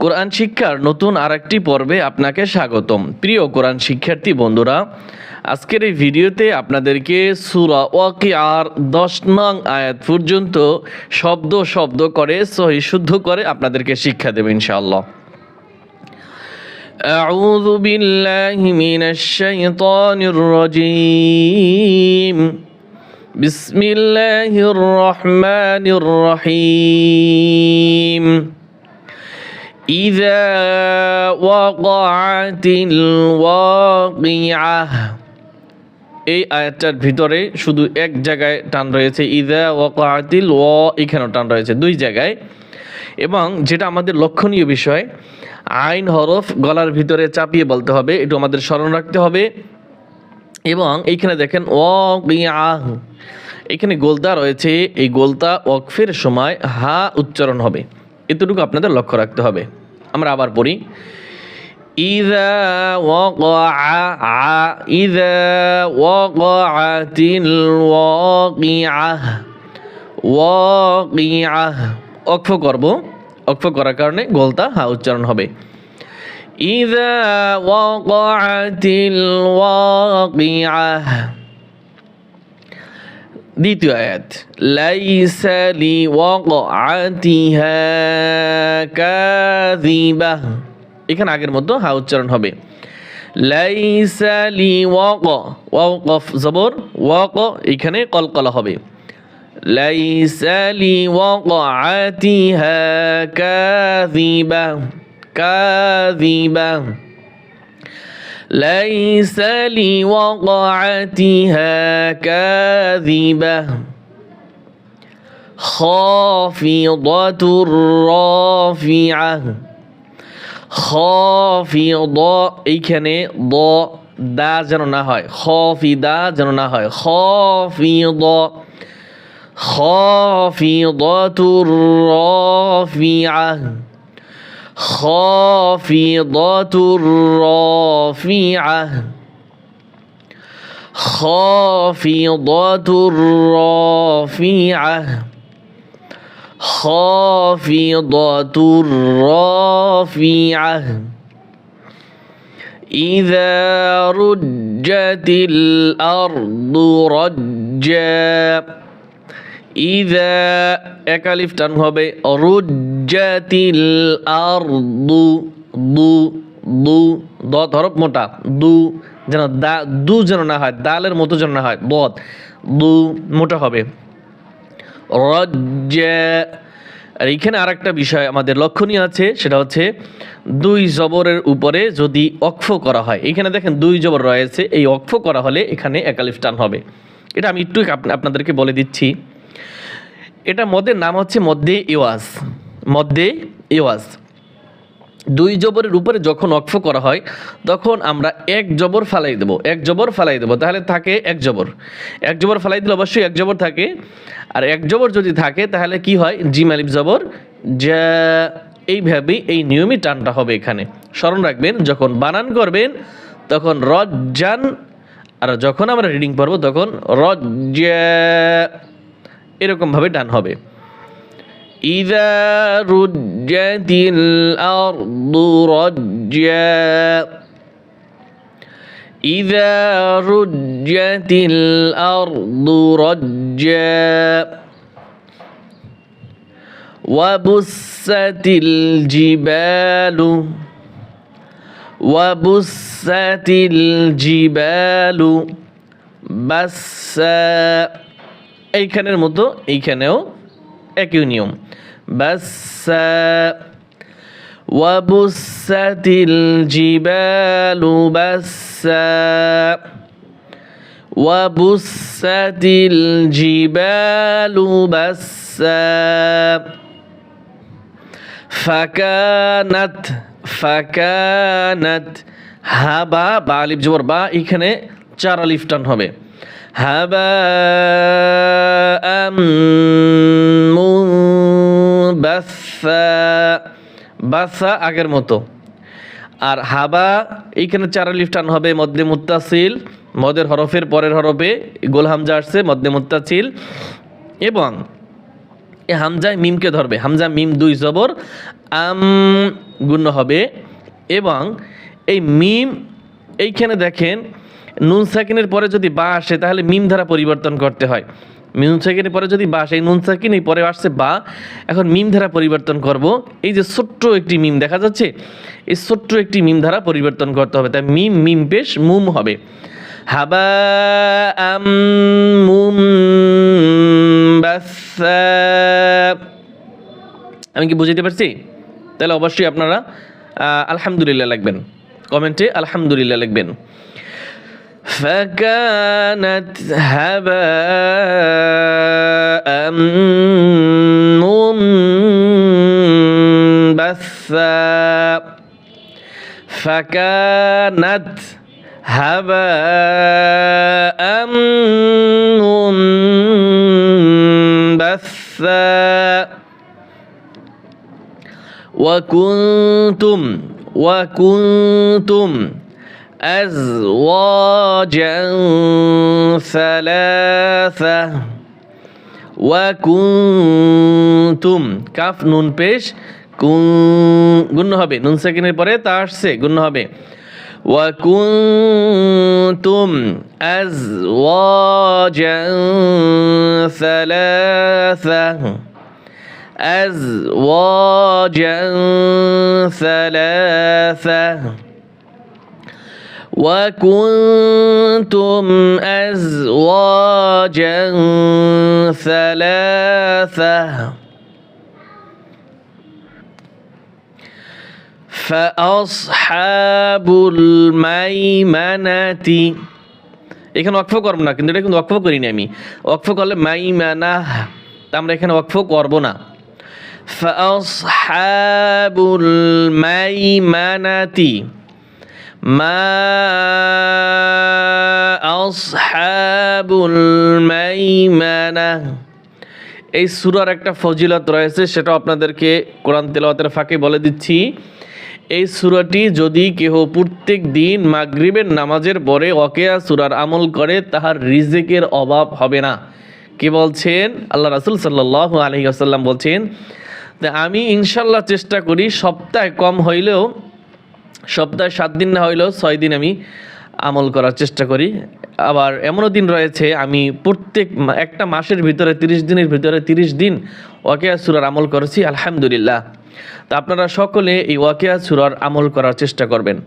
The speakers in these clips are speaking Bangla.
কোরআন শিক্ষার নতুন আরেকটি পর্বে আপনাকে স্বাগতম প্রিয় কোরআন শিক্ষার্থী বন্ধুরা আজকের এই ভিডিওতে আপনাদেরকে সুরা ওয়াকি আর দশ নং আয়াত পর্যন্ত শব্দ শব্দ করে সহি শুদ্ধ করে আপনাদেরকে শিক্ষা দেবে ইনশাআল্লাহ أعوذ بالله من الشيطان الرجيم بسم الله الرحمن الرحيم إذا وقعت الواقعة এই আয়াতটার ভিতরে শুধু এক জায়গায় টান রয়েছে ইদা ওয়াকাতিল ও এখানেও টান রয়েছে দুই জায়গায় এবং যেটা আমাদের লক্ষণীয় বিষয় আইন হরফ গলার ভিতরে চাপিয়ে বলতে হবে একটু আমাদের স্মরণ রাখতে হবে এবং এইখানে দেখেন ও আহ এখানে গোলতা রয়েছে এই গোলতা ওয়াকফের সময় হা উচ্চারণ হবে এতটুকু আপনাদের লক্ষ্য রাখতে হবে আমরা আবার পড়ি إذا وقع ع- إذا وقعت الواقعة واقعة অক্ষ করব অক্ষ করার কারণে গোলতা হা উচ্চারণ হবে إذا وقعت الواقعة দ্বিতীয় আয়াত লাইসা লিওয়াকআতিহা কাযিবা এখানে আগের মতো হা উচ্চারণ হবে লাইসা লিওয়াক ওয়াও কফ জবর ওয়াক এখানে কলকলা হবে লাইসা লিওয়াকআতিহা কাযিবা কাযিবা ليس لوقعتها كاذبة خافضة رافعة خافضة এইখানে দ দা যেন না হয় খফিদা যেন না হয় খফিদ خافضة رافعة خافضة رافعة خافضة رافعة خافضة رافعة إذا رجت الأرض رجا ইদা একালিফ টান হবে রুজ্জাতিল আর দু দু দু দ হরফ মোটা, দু যেন দা, দু যেন না হয়, দালের মতো যেন না হয় দত দু মোটা হবে। রজ্জা, আর এইখানে আর একটা বিষয় আমাদের লক্ষণীয় আছে, সেটা হচ্ছে দুই জবরের উপরে যদি অক্ষ করা হয় এখানে দেখেন দুই জবর রয়েছে, এই অক্ষ করা হলে এখানে একালিফ টান হবে। এটা আমি একটু আপনাদেরকে বলে দিচ্ছি। এটা মদের নাম হচ্ছে মধ্যে ইওয়াজ। মধ্যে ইওয়াজ দুই জবরের উপরে যখন অক্ষ করা হয়, তখন আমরা এক জবর ফালাই দেব, এক জবর ফালাই দেব, তাহলে থাকে এক জবর। এক জবর ফালাই দিলে অবশ্যই এক জবর থাকে। আর এক জবর যদি থাকে, তাহলে কি হয়? জিম আলিফ জবর, যা এইভাবেই এই নিয়মই টানটা হবে এখানে। স্মরণ রাখবেন, যখন বানান করবেন, তখন রজ্জান, আর যখন আমরা রিডিং পড়ব, তখন রজ্জা এরকমভাবে টান হবে। ইদা রুজ্জাতিল আরদু রজ্জা ইদা রুজ্জাতিল আরদু রজ্জা وبست الجبال وبست الجبال بسا এইখানের মতো এইখানেও একই নিয়ম বাসা وبست الجبال بسا وبست الجبال بسا فكانت فكانت হাবা বা আলিফ জবর বা এখানে চার আলিফ টান হবে হাবা বাসা আগের মতো। আর হাবা, এইখানে চার টান হবে মধ্যে মুত্তাসিল, মদের হরফের পরের হরফে গোল হামজা আসছে মধ্যে মুত্তাসিল। এবং এ হামজায় মিমকে ধরবে, হামজা মিম দুই জবর, আম গুণ হবে। এবং এই মিম, এইখানে দেখেন নুন সাকিনের পরে যদি বা আসে, তাহলে মিম ধারা পরিবর্তন করতে হয়। নুন সাকিনের পরে যদি বা আসে, এই নুন সাকিন এই পরে আসছে বা, এখন মিম ধারা পরিবর্তন করব। এই যে ছোট্ট একটি মিম দেখা যাচ্ছে, এই ছোট্ট একটি মিম ধারা পরিবর্তন করতে হবে। তাই মিম মিম পেশ, মুম হবে। হাবা আম মুম আমি কি বুঝতে পারছি? তাহলে অবশ্যই আপনারা আলহামদুলিল্লাহ লিখবেন। কমেন্টে আলহামদুলিল্লাহ লিখবেন। فكانت هباء منبثا. فكانت هباء منبثا. وكنتم وكنتم أزواجا ثلاثة وكنتم কাফ নুন পেশ কুন গুণ হবে নুন সেকেন্ডের পরে তা আসছে গুণ হবে وكنتم أزواجا ثلاثة أزواجا ثلاثة وكنتم أزواجا ثلاثة فأصحاب الميمنة এখানে ওয়াকফ করব না কিন্তু এটা কিন্তু ওয়াকফ করিনি আমি ওয়াকফ করলে মাইমানা তা আমরা এখানে ওয়াকফ করব না فأصحاب الميمنة ما أصحاب الميمنة এই সুরার একটা ফজিলত রয়েছে সেটা আপনাদেরকে কোরআন তেলাওয়াতের ফাঁকে বলে দিচ্ছি এই সুরাটি যদি কেহ প্রত্যেক দিন মাগরিবের নামাজের পরে অকেয়া সুরার আমল করে তাহার রিজেকের অভাব হবে না কে বলছেন আল্লাহ রাসুল সাল্লাহ আলহি আসাল্লাম বলছেন যে আমি ইনশাল্লাহ চেষ্টা করি সপ্তাহে কম হইলেও সপ্তাহে সাত দিন না হইলেও ছয় দিন আমি আমল করার চেষ্টা করি আবার এমনও দিন রয়েছে আমি প্রত্যেক মা- একটা মাসের ভিতরে তিরিশ দিনের ভিতরে তিরিশ দিন ওয়াকিয়া সুরার আমল করেছি আলহামদুলিল্লাহ তা আপনারা সকলে এই ওয়াকিয়া সুরার আমল করার চেষ্টা করবেন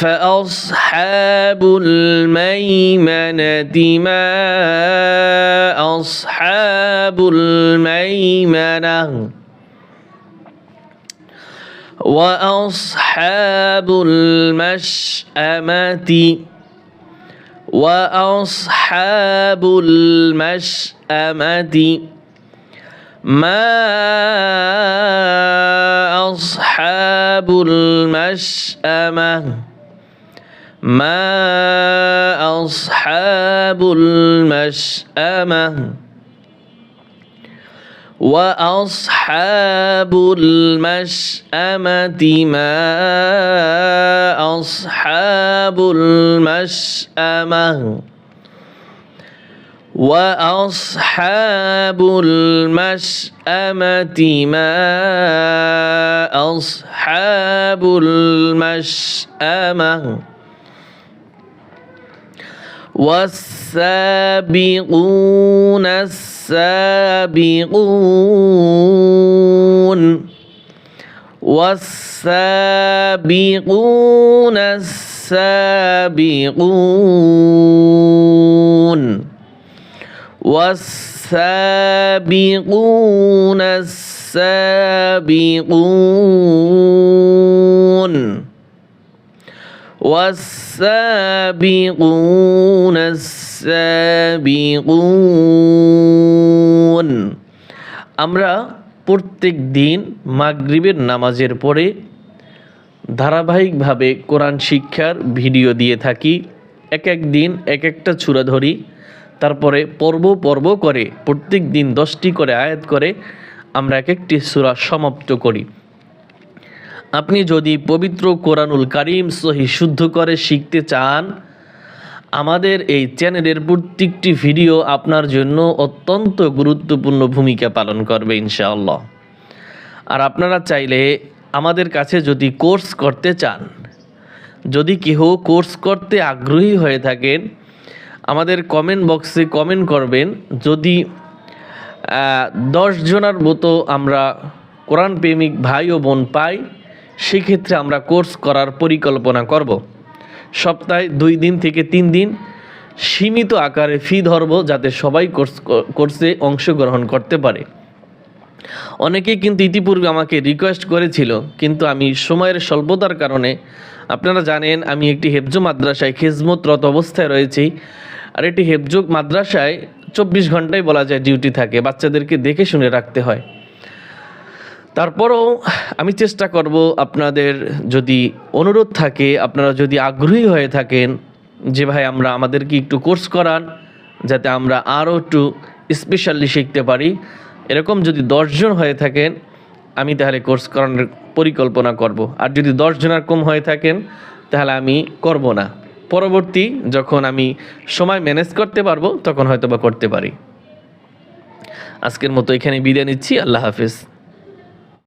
فأصحاب الميمنة ما أصحاب الميمنة وأصحاب المشأمة وأصحاب المشأمة. ما أصحاب المشأمة؟ ما أصحاب المشأمة؟ وأصحاب المشأمة ما أصحاب المشأمة وأصحاب المشأمة ما أصحاب المشأمة والسابقون السابقون والسابقون السابقون والسابقون السابقون والسابقون السابقون আমরা প্রত্যেক দিন মাগরিবের নামাজের পরে ধারাবাহিকভাবে কোরআন শিক্ষার ভিডিও দিয়ে থাকি এক এক দিন এক একটা ছুরা ধরি তারপরে পর্ব পর্ব করে প্রত্যেক দিন দশটি করে আয়াত করে আমরা এক একটি সূরা সমাপ্ত করি আপনি যদি পবিত্র কোরআনুল কারিম সহি শুদ্ধ করে শিখতে চান, আমাদের এই চ্যানেলের প্রত্যেকটি ভিডিও আপনার জন্য অত্যন্ত গুরুত্বপূর্ণ ভূমিকা পালন করবে ইনশাআল্লাহ। আর আপনারা চাইলে আমাদের কাছে যদি কোর্স করতে চান, যদি কেহ কোর্স করতে আগ্রহী হয়ে থাকেন, আমাদের কমেন্ট বক্সে কমেন্ট করবেন, যদি দশ জনের মতো আমরা কোরআন প্রেমিক ভাই ও বোন পাই সেক্ষেত্রে আমরা কোর্স করার পরিকল্পনা করব। সপ্তাহে দুই দিন থেকে তিন দিন সীমিত আকারে ফি ধরব যাতে সবাই কোর্স কোর্সে অংশগ্রহণ করতে পারে। অনেকেই কিন্তু ইতিপূর্বে আমাকে রিকোয়েস্ট করেছিল, কিন্তু আমি সময়ের স্বল্পতার কারণে, আপনারা জানেন আমি একটি হেফজ মাদ্রাসায় খেজমতরত অবস্থায় রয়েছি, আর এটি হেফজ মাদ্রাসায় চব্বিশ ঘন্টায় বলা যায় ডিউটি থাকে, বাচ্চাদেরকে দেখে শুনে রাখতে হয়। তারপরও আমি চেষ্টা করব আপনাদের যদি অনুরোধ থাকে, আপনারা যদি আগ্রহী হয়ে থাকেন যে ভাই আমরা আমাদেরকে একটু কোর্স করান, যাতে আমরা আরও একটু স্পেশালি শিখতে পারি। এরকম যদি দশজন হয়ে থাকেন, আমি তাহলে কোর্স করানোর পরিকল্পনা করব। আর যদি দশজনের কম হয়ে থাকেন, তাহলে আমি করব না। পরবর্তী যখন আমি সময় ম্যানেজ করতে পারব, তখন হয়তো বা করতে পারি। আজকের মতো এখানে বিদায় নিচ্ছি, আল্লাহ হাফিজ।